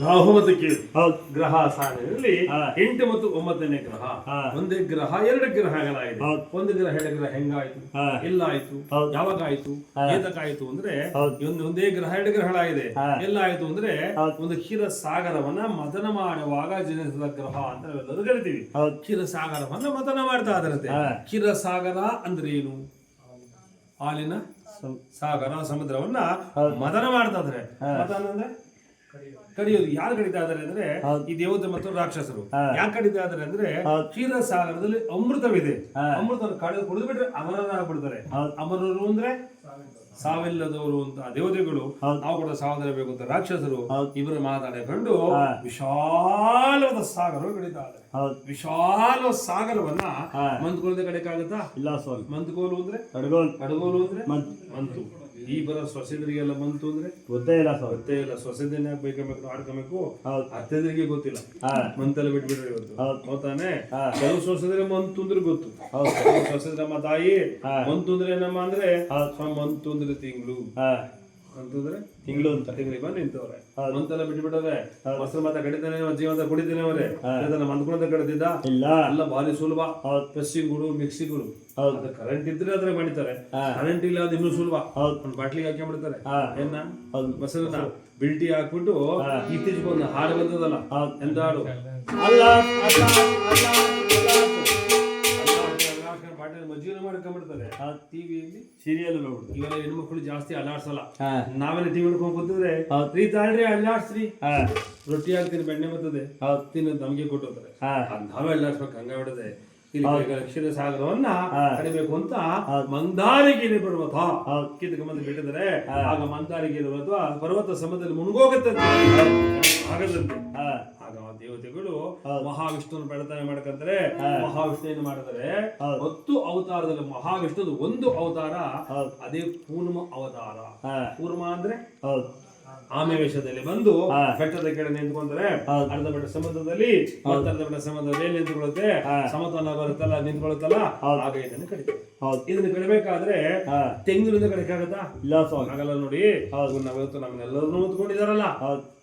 ರಾಹು ಮತ್ತು ಕೇತು ಹೌದು. ಗ್ರಹ ಸಾಲಿನಲ್ಲಿ. ಎಂಟು ಮತ್ತು ಒಂಬತ್ತನೇ ಗ್ರಹ. ಒಂದೇ ಗ್ರಹ ಎರಡು ಗ್ರಹಗಳಾಗಿದೆ. ಒಂದು ಗ್ರಹ ಎರಡು ಗ್ರಹ ಹೆಂಗಾಯ್ತು? ಹಾ. ಎಲ್ಲ ಆಯ್ತು. ಯಾವಾಗ ಆಯ್ತು. ಏತಕ್ಕಾಯ್ತು ಅಂದ್ರೆ. ಒಂದು ಒಂದೇ ಗ್ರಹ ಎರಡು ಗ್ರಹಗಳಾಗಿದೆ. ಎಲ್ಲಾಯ್ತು ಎಲ್ಲ ಆಯ್ತು ಅಂದ್ರೆ ಒಂದು ಕ್ಷೀರ ಸಾಗರವನ್ನ ಮತನ ಮಾಡುವಾಗ ಜನಿಸಿದ ಗ್ರಹ ಅಂತ ನಾವೆಲ್ಲರೂ ಕರಿತೀವಿ. ಕ್ಷೀರ ಸಾಗರವನ್ನ ಮತನ ಮಾಡ್ತಾ ಅದರಂತೆ. ಕ್ಷೀರ ಸಾಗರ ಅಂದ್ರೆ ಏನು ಹಾಲಿನ ಸಾಗರ ಸಮುದ್ರವನ್ನ ಮತನ ಮದನ ಮಾಡ್ತಾ ಇದಾರೆ ಮದನ ಮತನ ಅಂದ್ರೆ? ಕಡಿಯೋದು ಯಾರು ಕಡಿತಾ ಇದಾರೆ ಅಂದ್ರೆ. ಈ ದೇವತೆ ಮತ್ತು ರಾಕ್ಷಸರು. ಯಾಕೆ ಕಡಿತಾ ಇದಾರೆ ಅಂದ್ರೆ. ಕ್ಷೀರ ಸಾಗರದಲ್ಲಿ ಅಮೃತವಿದೆ. ಅಮೃತ ಕಡಿದು ಕುಡಿದು ಬಿಟ್ರೆ ಅಮರರಾಗ್ಬಿಡ್ತಾರೆ. ಅಮರರು ಅಂದ್ರೆ ಸಾವಿಲ್ಲದವರು ಅಂತ ದೇವತೆಗಳು. ನಾವು ಕೂಡ ಸಾವಧಾನಬೇಕು ಅಂತ ರಾಕ್ಷಸರು ಇವರು ಮಾತಾಡಿಕೊಂಡು ವಿಶಾಲವಾದ ಸಾಗರ ಕಡಿತಾ ಇದ್ದಾರೆ ವಿಶಾಲ ಸಾಗರವನ್ನ ಮಂತ್ಕೋಲದ ಕಡೆ ಇಲ್ಲ ಸ್ವಾಮಿ. ಮಂತ್ಕೋಲು ಅಂದ್ರೆ? ಕಡಗೋಲ್. ಕಡಗೋಲು ಅಂದ್ರೆ? ಮಂತ್. ಮಂತು. ಈ ಬರ ಸೊಸೆದ್ರಿಗೆಲ್ಲ ಬಂತು ಅಂದ್ರೆ ಗೊತ್ತೇ ಇಲ್ಲ ಸರ್. ಗೊತ್ತೇ ಇಲ್ಲ. ಸೊಸೆದೇನೆ ಬೇಕಬೇಕು ಆಡ್ಕೊಬೇಕು. ಅತ್ತೆದರಿಗೆ ಗೊತ್ತಿಲ್ಲ. ಹಾ. ಮಂತೆಲ್ಲ ಬಿಟ್ಬಿಡ್ರಿ ಇವತ್ತು. ಹೌದು. ಹೌದಾನೆ. ಕೆಲವು ಸೊಸೆದ್ರೆ ಮಂತು ಅಂದ್ರೆ ಗೊತ್ತು. ಸೊಸೆದ್ರೆ ನಮ್ಮ ತಾಯಿ. ಮಂತು ಅಂದ್ರೆ ಏನಮ್ಮ ಅಂದ್ರೆ ಮಂತು ಅಂದ್ರೆ ತಿಂಗಳು. ಹಾ. ಅಂತಂದ್ರೆ ತಿಂಗಳು ಅಂತ. ತಿಂಗಳು ಬಂದು ನಿಂತವ್ರೆ. ಮಂತೆಲ್ಲ ಬಿಟ್ಬಿಟ್ಟವ್ರೆ. ಮೊಸರು ಮಾತ ಕಡಿತಾನೆ ಜೀವಂತ ಕುಡಿತಾನೆ ಅವರೇ ಅದನ್ನ ಮಂದ್ಕೊಂಡ ಕಡಿದಿದ್ದ ಇಲ್ಲ. ಎಲ್ಲ ಭಾರಿ ಸುಲಭ. ಪ್ರೆಸ್ಸಿಂಗ್ಗಳು ಮಿಕ್ಸಿಗಳು ಅದು ಕರೆಂಟ್ ಇದ್ರೆ ಅದ್ರ ಮಾಡಿತಾರೆ. ಕರೆಂಟ್ ಇಲ್ಲ ಅದು ಇನ್ನೂ ಸುಲಭ. ಒಂದು ಬಾಟ್ಲಿಗೆ ಹಾಕ್ಕೊಂಡ್ಬಿಡ್ತಾರೆ ಹಾ. ಏನ? ಮೊಸರನ್ನ ಬಿಲ್ಟಿ ಹಾಕ್ಬಿಟ್ಟು. ಇತ್ತೀಚೆಗೆ ಒಂದು ಹಾಡು ಬಂದದಲ್ಲ. ಎಂತ ಹಾಡು? ಅಲ್ಲ. ಬಾಟಲ್ ಮಜ್ಜಿಗೆ ಮಾಡ್ಕೊಂಡ್ಬಿಡ್ತಾರೆ ಆ ಟಿವಿಯಲ್ಲಿ ಸೀರಿಯಲ್ ನೋಡ್ಬಿಡ್ತಾರೆ ಇವೆಲ್ಲ ಹೆಣ್ಮಕ್ಳು ಜಾಸ್ತಿ ಅಲ್ಲಾಡ್ಸಲ್ಲ. ನಾವೆಲ್ಲ ಟಿವಿ ನೋಡ್ಕೊಂಡ್ ಕೂತಿದ್ರೆ. ರೀ ತಾಳ್ರಿ ಅಲ್ಲಾಡ್ಸ್ರಿ. ರೊಟ್ಟಿ ಹಾಕ್ತೀನಿ ಬೆಣ್ಣೆ ಬರ್ತದೆ. ತಿನ್ನೋದು ನಮಗೆ ಹಾ. ಅದ್ ನಾವೇ ಅಲ್ಲಾಡ್ಸ್ಬೇಕು ಹಂಗ ಬಿಡದೆ ಅಕ್ಷರ ಸಾಗರವನ್ನ. ಕಡಿಬೇಕು ಅಂತ. ಮಂದಾರಿಗಿರಿ ಪರ್ವತ. ಕಿತ್ಕೊಂಡ್ ಬಿಟ್ಟಿದ್ದಾರೆ ಹಾ. ಆಗ ಮಂದಾರಿಗಿರಿ ಪರ್ವತ ಪರ್ವತ ಸಮದಲ್ಲಿ ಮುಳುಗೋಗುತ್ತಂತೆ ಆಗದಂತೆ. ಆಗ ಆ ದೇವತೆಗಳು ಮಹಾವಿಷ್ಣುವನ್ನು ಪ್ರಾರ್ಥನೆ ಮಾಡ್ಕಂತಾರೆ. ಮಹಾವಿಷ್ಣು ಏನು ಮಾಡಿದರೆ. ಹತ್ತು ಅವತಾರದಲ್ಲಿ ಮಹಾವಿಷ್ಣುದು ಒಂದು ಅವತಾರ ಅದೇ ಕೂರ್ಮ ಅವತಾರ. ಪೂರ್ಣ ಕೂರ್ಮ ಅಂದ್ರೆ? ಆಮೆ ವೇಷದಲ್ಲಿ ಬಂದು. ಬೆಟ್ಟದ ಕೆಳಗೆ ನಿಂತ್ಕೊಂಡ್ರೆ. ಅರ್ಧ ಬೆಟ್ಟ ಸಮುದ್ರದಲ್ಲಿ ಅರ್ಧ ಬೆಟ್ಟ ಸಮುದ್ರದಲ್ಲಿ ನಿಂತ್ಕೊಳ್ಳುತ್ತೆ. ಸಮತೋಲನ ಬರುತ್ತಲ್ಲ ನಿಂತ್ಕೊಳ್ಳುತ್ತಲ್ಲ. ಆಗ ಇದನ್ನು ಕಡಿತಾರೆ ಹೌದು. ಇದನ್ನ ಕಡಿಬೇಕಾದ್ರೆ ತೆಂಗಿನಿಂದ ಕಡಿಕಾಗತ್ತಾ ಇಲ್ಲ ಸ್ವಾಮಿ. ಆಗಲ್ಲ ನೋಡಿ ನಮ್ಮನ್ನೆಲ್ಲರನ್ನೂ ಹೊತ್ಕೊಂಡಿದಾರಲ್ಲ ಹೌದು.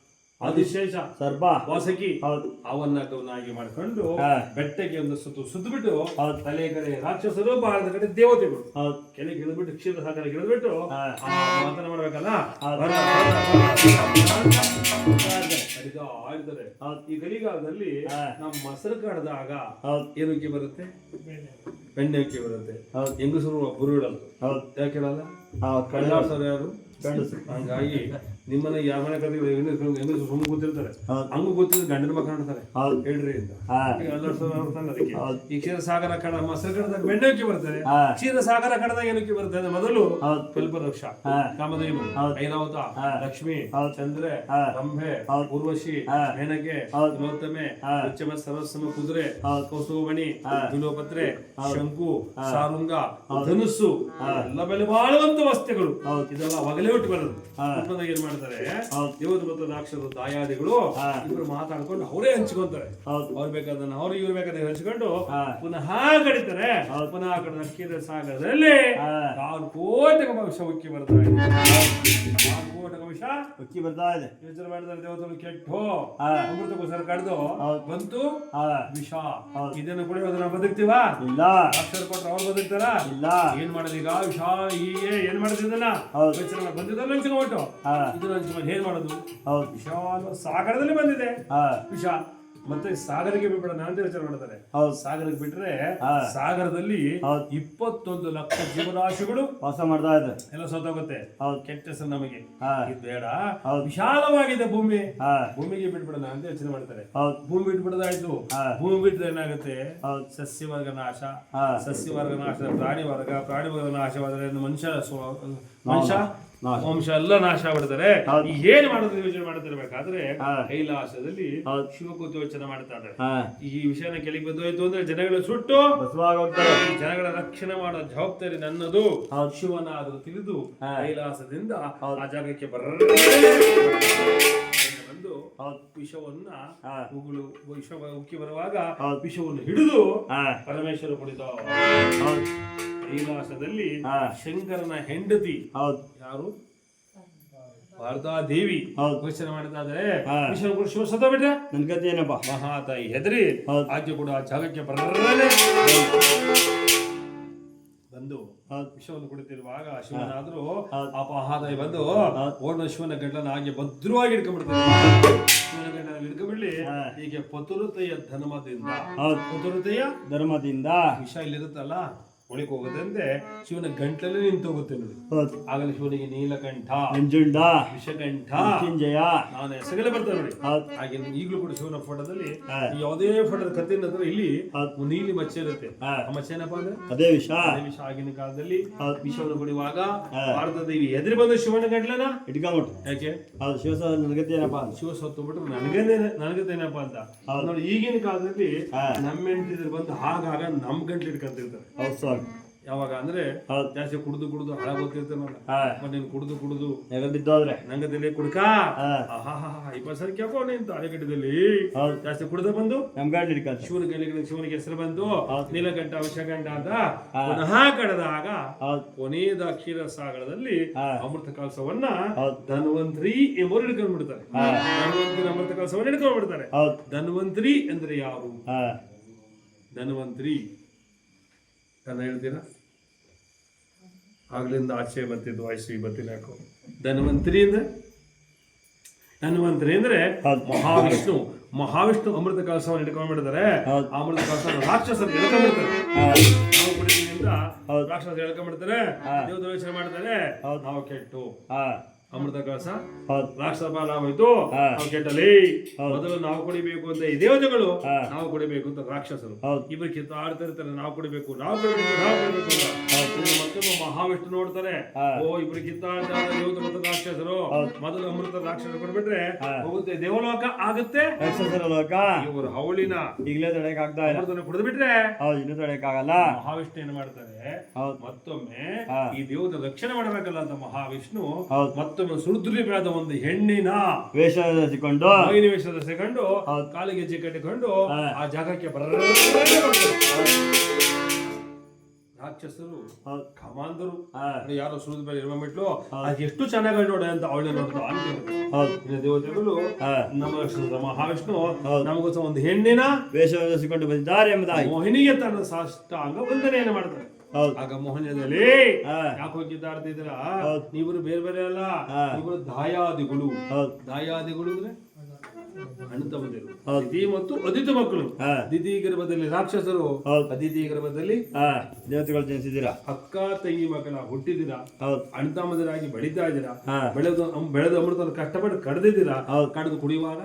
ಆದಿಶೇಷ ಸರ್ಪ ವಾಸಕಿ ಹೌದು ಅವನ್ನ ಕವನಾಗಿ ಮಾಡ್ಕೊಂಡು. ಬೆಟ್ಟಕ್ಕೆ ಒಂದು ಸುತ್ತು ಸುತ್ತು ಬಿಟ್ಟು ಹೌದು. ತಲೆ ಕಡೆ ರಾಕ್ಷಸರು ಬಾಳದ ಕಡೆ ದೇವತೆಗಳು ಕೆಳಗೆ ಇಳಿದ್ಬಿಟ್ಟು ಕ್ಷೀರ ಸಾಗರ ಇಳಿದ್ಬಿಟ್ಟು ಮಾತನ ಮಾಡ್ಬೇಕಲ್ಲ. ಕಡಿತಾ ಈ ಗಲಿಗಾಲದಲ್ಲಿ ನಮ್ಮ ಮೊಸರು ಕಡ್ದಾಗ ಏನಕ್ಕೆ ಬರುತ್ತೆ ಬೆಣ್ಣೆಕ್ಕೆ ಬರುತ್ತೆ ಹೆಂಗಸರು ಒಬ್ಬರು ಇಡಲ್ಲ ಹೌದು ಯಾಕೆ ಇಡಲ್ಲ ಕಳ್ಳಾಡ್ಸೋರು ಯಾರು ಹಂಗಾಗಿ ನಿಮ್ಮನ್ನ ಯಾವ ಮನೆ ಕರೆದು ಹೆಂಗಸರು ಸುಮ್ಮನೆ ಗೊತ್ತಿರ್ತಾರೆ ಹಂಗ ಗೊತ್ತಿದ್ರೆ ಗಂಡನ ಮಕ್ಕಳು ಹೌದು ಹೇಳ್ರಿ ಅಂತ ಅದಕ್ಕೆ. ಈ ಕ್ಷೀರ ಸಾಗರ ಕಡ ಮೊಸರು ಕಡದಾಗ ಬೆಣ್ಣೆಕ್ಕೆ ಬರ್ತದೆ ಕ್ಷೀರಸಾಗರ ಕ್ಷೀರ ಸಾಗರ ಕಡದಾಗ ಏನಕ್ಕೆ ಬರ್ತದೆ ಮೊದಲು ಕಲ್ಪವೃಕ್ಷ ಕಾಮದೇವ ಕಾಮಧೇನು. ಐರಾವತ. ಲಕ್ಷ್ಮಿ. ಚಂದ್ರೆ. ರಂಭೆ. ಉರ್ವಶಿ. ಮೇನಕೆ ಹಾ. ಉಚ್ಚಮ ಸರಸ್ಸಮ ಕುದುರೆ ಕೌಸೋಮಣಿ ಕೌಸ್ತುಭಮಣಿ. ಬಿಲೋಪತ್ರೆ. ಶಂಕು. ಸಾರುಂಗ. ಧನುಸ್ಸು. ಎಲ್ಲ ಬೆಲೆ ಬಾಳುವಂತ ವಸ್ತುಗಳು ಹೌದು. ಇದೆಲ್ಲ ಹೊಗಲೇ ಹುಟ್ಟು ಬರೋದು ಏನ್ ಮಾಡ್ತಾರೆ ಹೌದು. ದೇವದ ಮತ್ತು ರಾಕ್ಷಸ ದಾಯಾದಿಗಳು ಇವರು ಇಬ್ರು ಮಾತಾಡ್ಕೊಂಡು ಅವರೇ ಹಂಚ್ಕೊಂತಾರೆ ಅವ್ರು ಬೇಕಾದನ್ನ ಅವ್ರು ಇವ್ರು ಬೇಕಾದ್ರೆ ಹಂಚ್ಕೊಂಡು. ಪುನಃ ಕಡಿತಾರೆ. ಪುನಃ ಕಡಿದ ಅಕ್ಕಿದ ಸಾಗರದಲ್ಲಿ. ಆರು ಕೋಟಿ ಶವಕ್ಕೆ ಉಕ್ಕಿ ವಂಶ ಉಕ್ಕಿ ಬರ್ತಾ ಇದೆ. ಯೋಚನೆ ಮಾಡಿದ್ರೆ ದೇವತೆಗಳು ಕೆಟ್ಟು ಕಡ್ದು ಬಂತು. ವಿಷ. ಇದನ್ನು ಕೂಡ ಇವತ್ತು ನಾವು ಬದುಕ್ತೀವ? ಇಲ್ಲ. ಅಕ್ಷರ ಕೊಟ್ರೆ ಅವ್ರು ಬದುಕ್ತಾರ? ಇಲ್ಲ. ಏನ್ ಮಾಡೋದು ಈಗ? ವಿಷ ಹೀಗೆ ಏನ್ ಮಾಡೋದು ಇದನ್ನ? ಹೌದು. ಯೋಚನೆ ಒಟ್ಟು. ಇದನ್ನ ಏನ್ ಮಾಡೋದು? ವಿಶಾಲ ಸಾಗರದಲ್ಲಿ ಬಂದಿದೆ. ವಿಷ. ಮತ್ತೆ ಸಾಗರಕ್ಕೆ ಬಿಡ ಅಂತ ಯೋಚನೆ ಮಾಡ್ತಾರೆ. ಹೌದು. ಸಾಗರಕ್ಕೆ ಬಿಟ್ರೆ. ಸಾಗರದಲ್ಲಿ. ಇಪ್ಪತ್ತೊಂದು ಲಕ್ಷ ಜೀವರಾಶಿಗಳು ವಾಸ ಮಾಡ್ತಾ ಇದೆ. ಎಲ್ಲ ಸೋತೋಗುತ್ತೆ ಹೌದು. ಕೆಟ್ಟ ಹೆಸರು ನಮಗೆ. ಇದು ಬೇಡ. ವಿಶಾಲವಾಗಿದೆ ಭೂಮಿ. ಭೂಮಿಗೆ ಬಿಟ್ಬಿಡೋಣ ಅಂತ ಯೋಚನೆ ಮಾಡ್ತಾರೆ. ಹೌದು. ಭೂಮಿ ಬಿಟ್ಬಿಡದಾಯ್ತು. ಭೂಮಿ ಬಿಟ್ರೆ ಏನಾಗುತ್ತೆ? ಹೌದು. ಸಸ್ಯವರ್ಗ ನಾಶ. ಸಸ್ಯವರ್ಗ ನಾಶ. ಪ್ರಾಣಿ ವರ್ಗ ಪ್ರಾಣಿ ವರ್ಗ ನಾಶವಾದರೆ ಮನುಷ್ಯ ಮನುಷ್ಯ. ವಂಶ ಎಲ್ಲ ನಾಶ. ಈ ಏನ್ ಮಾಡೋದು ಯೋಚನೆ ಮಾಡ್ತಿರ್ಬೇಕಾದ್ರೆ. ಕೈಲಾಸದಲ್ಲಿ. ಶಿವಕೂತಿ ಯೋಚನೆ ಮಾಡ್ತಾ ಇದ್ದಾರೆ. ಈ ವಿಷಯನ ಕೆಳಗೆ ಬಂದೋಯ್ತು ಅಂದ್ರೆ ಜನಗಳ ಸುಟ್ಟು ಜನಗಳ ರಕ್ಷಣೆ ಮಾಡೋ ಜವಾಬ್ದಾರಿ ನನ್ನದು. ಶಿವನ ಅದು ತಿಳಿದು. ಕೈಲಾಸದಿಂದ. ಆ ಜಾಗಕ್ಕೆ ಬರ ಬಂದು ವಿಷವನ್ನ ಉಗುಳು ವಿಷ ಉಕ್ಕಿ ಬರುವಾಗ. ವಿಷವನ್ನು ಹಿಡಿದು ಪರಮೇಶ್ವರ ಕುಡಿದ ಕೈಲಾಸದಲ್ಲಿ ಶಂಕರನ ಹೆಂಡತಿ ಯಾರು? ಶಾರದಾ ದೇವಿ ಹೌದು. ಘೋಷಣೆ. ವಿಷಯ ಕೂಡ ಶಿವ ಸತ ಬಿಟ್ರೆ? ನನ್ ಗತಿ ಏನಪ್ಪ? ಮಹಾತಾಯಿ ಹೆದರಿ. ಹೌದು. ಆಕೆ ಕೂಡ ಆ ಜಾಗಕ್ಕೆ ಬರಲೇ ಬಂದು ವಿಷವನ್ನು ಕುಡಿತಿರುವಾಗ ಶಿವನಾದ್ರೂ. ಆ ಮಹಾದಾಯಿ ಬಂದು ಓರ್ಣ ಓಡುವ ಶಿವನ ಗಂಟಲನ್ನ ಹಾಗೆ ಭದ್ರವಾಗಿ ಹಿಡ್ಕೊಂಡ್ಬಿಡ್ತಾರೆ ಶಿವನ ಗಂಟಲನ್ನ ಹಿಡ್ಕೊಂಡ್ಬಿಡ್ಲಿ. ಹೀಗೆ ಪತುರತೆಯ ಧರ್ಮದಿಂದ. ಪತುರತೆಯ ಧರ್ಮದಿಂದ. ವಿಷ ಇಲ್ಲಿರುತ್ತಲ್ಲ. ಒಳಗೆ ಹೋಗೋದಂದ್ರೆ ಶಿವನ ಗಂಟಲಲ್ಲಿ ನಿಂತು ಹೋಗುತ್ತೆ ನೋಡಿ. ಹೌದು. ಆಗಲೇ ಶಿವನಿಗೆ ನೀಲಕಂಠ ನಂಜುಂಡ ವಿಷಕಂಠ ಮೃತ್ಯುಂಜಯ ನಾನು ಹೆಸರಲ್ಲೇ ಬರ್ತಾರೆ ನೋಡಿ. ಹಾಗೆ ಈಗಲೂ ಕೂಡ ಶಿವನ ಫೋಟೋದಲ್ಲಿ ಯಾವುದೇ ಫೋಟೋದ ಕತ್ತಿನ ನಂತರ ಇಲ್ಲಿ ನೀಲಿ ಮಚ್ಚೆ ಇರುತ್ತೆ. ಆ ಮಚ್ಚೆ ಏನಪ್ಪಾ ಅಂದ್ರೆ ಅದೇ ವಿಷ. ಅದೇ ವಿಷ ಆಗಿನ ಕಾಲದಲ್ಲಿ. ವಿಷವನ್ನು ಕುಡಿಯುವಾಗ ಹಾ. ಭಾರತ ದೇವಿ ಎದುರು ಬಂದು ಶಿವನ ಗಂಟ್ಲನ? ಇಟ್ಕೊಂಡ್ಬಿಟ್ಟು ಯಾಕೆ? ಹೌದು ಶಿವ ನನ್ ಗತಿ ಏನಪ್ಪ ಶಿವ ಸತ್ತು ಬಿಟ್ಟು ನನಗೇನೆ ಏನಪ್ಪ ಅಂತ. ನೋಡಿ ಈಗಿನ ಕಾಲದಲ್ಲಿ. ನಮ್ಮ ಹೆಂಡತಿ ಬಂದು ಹಾಗಾಗ ನಮ್ ಗಂಟ್ಲು ಇಟ್ಕೊಂತಿರ್ತಾರೆ. ಹೌದು ಯಾವಾಗ ಅಂದ್ರೆ ಜಾಸ್ತಿ ಕುಡಿದು ಕುಡಿದು ಹಾಳಾಗೋತಿರ್ತಾನಲ್ಲ ಮತ್ತೆ ನೀನು ಕುಡಿದು ಕುಡಿದು ನೆಗ ಬಿದ್ದೋದ್ರೆ ನಂಗದಲ್ಲಿ ಕುಡ್ಕ. ಇಪ್ಪತ್ತು ಸರಿ ಕೇಳ್ಕೊ ನೀನು ತಾಳಿಗಡ್ಡದಲ್ಲಿ ಜಾಸ್ತಿ ಕುಡಿದು ಬಂದು ಶಿವನ ಗಲಿಗಳಿಗೆ ಶಿವನಿಗೆ ಹೆಸರು ಬಂದು ನೀಲಗಂಟ ವಿಷಗಂಟ ಅಂತ. ಪುನಃ ಕಡದಾಗ ಕೊನೆಯದ ಕ್ಷೀರ ಸಾಗರದಲ್ಲಿ. ಅಮೃತ ಕಲಸವನ್ನ ಧನವಂತ್ರಿ ಎಂಬರು ಹಿಡ್ಕೊಂಡು ಬಿಡ್ತಾರೆ. ಧನ್ವಂತ್ರಿ ಅಮೃತ ಕಲಸವನ್ನ ಹಿಡ್ಕೊಂಡು ಬಿಡ್ತಾರೆ. ಧನ್ವಂತ್ರಿ ಅಂದ್ರೆ ಯಾರು? ಧನ್ವಂತ್ರಿ. ಕನ್ನಡ ಹೇಳ್ತೀರಾ? ಆಗ್ಲಿಂದ ಆಚೆ ಬರ್ತಿದ್ದು ಆಯ್ಸಿ ಬರ್ತೀನಿ ಯಾಕೋ. ಧನ್ವಂತರಿ ಅಂದ್ರೆ ಧನ್ವಂತರಿ ಅಂದ್ರೆ ಮಹಾವಿಷ್ಣು. ಮಹಾವಿಷ್ಣು ಅಮೃತ ಕಲಸವನ್ನು ಹಿಡ್ಕೊಂಡ್ಬಿಡ್ತಾರೆ ಅಮೃತ ಕಲಸ ರಾಕ್ಷಸರು ಹಿಡ್ಕೊಂಡ್ಬಿಡ್ತಾರೆ ನಾವು ರಾಕ್ಷಸರು ಹೇಳ್ಕೊಂಡ್ಬಿಡ್ತಾರೆ. ದೇವ ದರ್ಶನ ಮಾಡ್ತಾರೆ. ನಾವು ಕೆಟ್ಟು. ಅಮೃತ ಕಳಸ? ಹೌದು. ಹೋಯ್ತು ಕೆಟ್ಟಲಿ ಮೊದಲು ನಾವು ಕುಡಿಬೇಕು ಅಂತ ಈ ದೇವತೆಗಳು. ನಾವು ಕುಡಿಬೇಕು ಅಂತ ರಾಕ್ಷಸರು. ಇಬ್ಬರು ಕಿತ್ತು ಆಡ್ತಾ ಇರ್ತಾರೆ ನಾವು ಕುಡಿಬೇಕು ನಾವು ಕುಡಿಬೇಕು ನಾವು ಕುಡಿಬೇಕು ಅಂತ. ಮತ್ತೊಬ್ಬ ಮಹಾವಿಷ್ಣು ನೋಡ್ತಾರೆ. ಓ ಇಬ್ರು ಕಿತ್ತಾಡ್ತಾ ದೇವತೆ ಮತ್ತು ರಾಕ್ಷಸರು. ಮೊದಲು ಅಮೃತ ರಾಕ್ಷಸರು ಕೊಡ್ಬಿಟ್ರೆ. ಹೋಗುತ್ತೆ ದೇವಲೋಕ ಆಗುತ್ತೆ. ರಾಕ್ಷಸರ ಲೋಕ. ಇವರು ಹೌಳಿನ. ಈಗಲೇ ತಡೆಯಕ್ ಆಗ್ತಾ ಇಲ್ಲ. ಕುಡಿದ್ಬಿಟ್ರೆ ಹೌದು ಇನ್ನೂ ತಡೆಯಕ್ ಆಗಲ್ಲ. ಮಹಾವಿಷ್ಣು ಏನ್ ಮಾಡ್ತಾರೆ? ಮತ್ತೊಮ್ಮೆ ಈ ದೇವದ ರಕ್ಷಣೆ ಮಾಡಬೇಕಲ್ಲ ಅಂತ ಮಹಾವಿಷ್ಣು ಮತ್ತೊಮ್ಮೆ ಮತ್ತೊಮ್ಮೆ ಬೆಳೆದ ಒಂದು ಹೆಣ್ಣಿನ ವೇಷ ಧರಿಸಿಕೊಂಡು ಐದು ವೇಷ ಧರಿಸಿಕೊಂಡು ಕಾಲಿಗೆ ಹೆಜ್ಜೆ ಕಟ್ಟಿಕೊಂಡು ಆ ಜಾಗಕ್ಕೆ ಬರ ರಾಕ್ಷಸರು ಕಮಾಂಧರು ಕಮಾಂದರು ಯಾರೋ ಸುರಿದ ಮೇಲೆ ಇರುವ ಮೆಟ್ಲು ಅದು ಎಷ್ಟು ಚೆನ್ನಾಗಿ ನೋಡ ಅಂತ ಅವಳೆ ದೇವತೆಗಳು ನಮ್ಮ ಮಹಾವಿಷ್ಣು. ನಮಗೋಸ್ಕರ ಒಂದು ಹೆಣ್ಣಿನ ವೇಷ ಧರಿಸಿಕೊಂಡು ಬಂದಿದ್ದಾರೆ ಎಂಬುದಾಗಿ. ಮೋಹಿನಿಗೆ ತನ್ನ ಸಾಷ್ಟಾಂಗ ವಂದನೆಯನ್ನು ಮಾಡ್ತಾರೆ ಆಗ ಮೋಹನದಲ್ಲಿ ಯಾಕೋ ಹೌದು. ಇವರು ಬೇರೆ ಬೇರೆ ಅಲ್ಲ. ಇವರು ದಾಯಾದಿಗಳು. ದಾಯಾದಿಗಳು ಅಂದ್ರೆ? ಅಣ್ಣ ತಮ್ಮಂದಿರು. ಹೌದು. ದಿತಿ ಮತ್ತು ಅದಿತಿ ಮಕ್ಕಳು. ದಿದಿ ಗರ್ಭದಲ್ಲಿ ರಾಕ್ಷಸರು. ಅದಿತಿ ಗರ್ಭದಲ್ಲಿ ದೇವತೆಗಳು ಜನಿಸಿದ್ದೀರಾ? ಅಕ್ಕ ತಂಗಿ ಮಕ್ಕಳ ಹುಟ್ಟಿದಿರಾ ಅಣ್ಣ ತಮ್ಮದಿರಾಗಿ ಬೆಳೀತಾ ಇದ್ದೀರಾ? ಬೆಳೆದು ಬೆಳೆದ ಅಮೃತವನ್ನು ಕಷ್ಟಪಟ್ಟು ಕಡ್ದಿದ್ದೀರಾ. ಕಡ್ದು ಕುಡಿಯುವಾಗ?